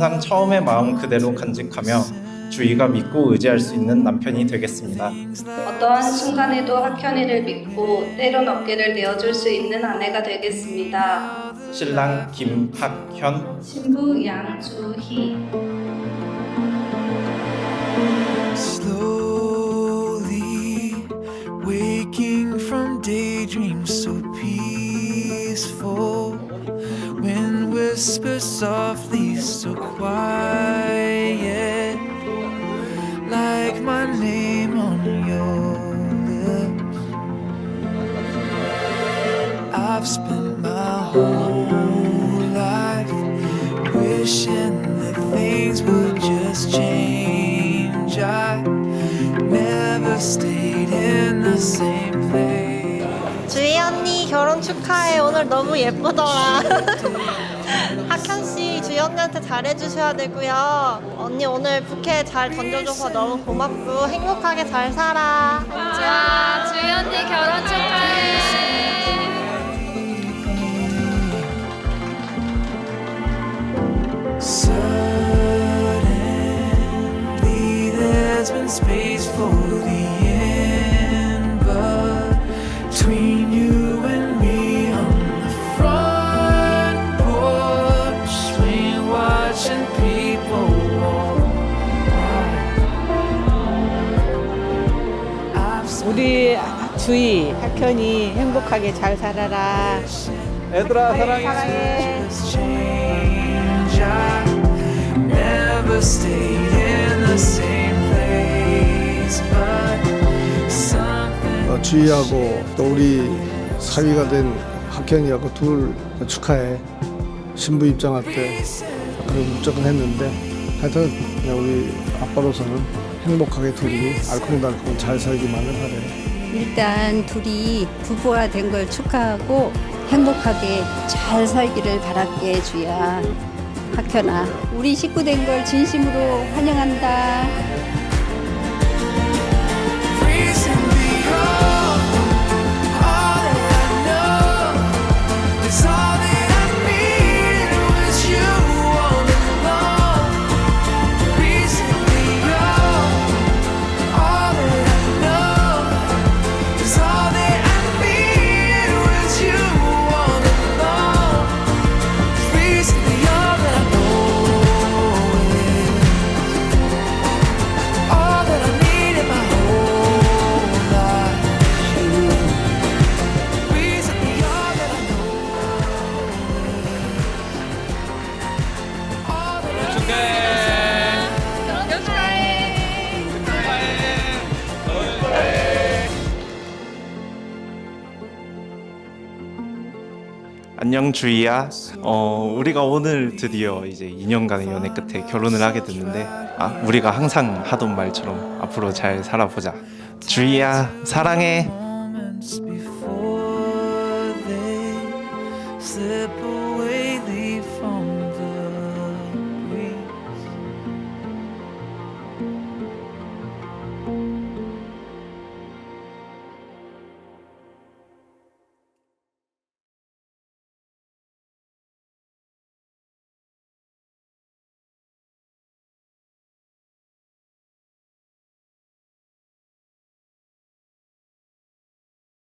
항상 처음의 마음 그대로 간직하며 주희가 믿고 의지할 수 있는 남편이 되겠습니다. 어떠한 순간에도 학현이를 믿고 때론 어깨를 내어줄 수 있는 아내가 되겠습니다. 신랑 김학현 신부 양주희 Slowly waking from daydreams so peaceful. Wind whispers softly, so quiet. Like my name on your lips. I've spent my whole life wishing that things would just change. I never stayed in the same place. 결혼 축하해. 오늘 너무 예쁘더라. 학현 씨 주희 언니한테 잘해주셔야 되고요. 언니 오늘 부케 잘 던져줘서 너무 고맙고 행복하게 잘 살아. 와, 주희 언니 결혼 축하해. Suddenly, there's been space for the end, 우리 주희 학현이 행복하게 잘 살아라. 얘들아 사랑해. something. 어, 주희하고 또 우리 사위가 된 학현이하고 둘 축하해. 신부 입장할 때 그런 목적은 했는데 하여튼 우리 아빠로서는 행복하게 둘이 알콩달콩 잘 살기만을 바래. 일단 둘이 부부가 된 걸 축하하고 행복하게 잘 살기를 바랄게 주야 학현아 우리 식구 된 걸 진심으로 환영한다. 안녕 주희야. 어 우리가 오늘 드디어 이제 2년간의 연애 끝에 결혼을 하게 됐는데 아 우리가 항상 하던 말처럼 앞으로 잘 살아보자. 주희야 사랑해.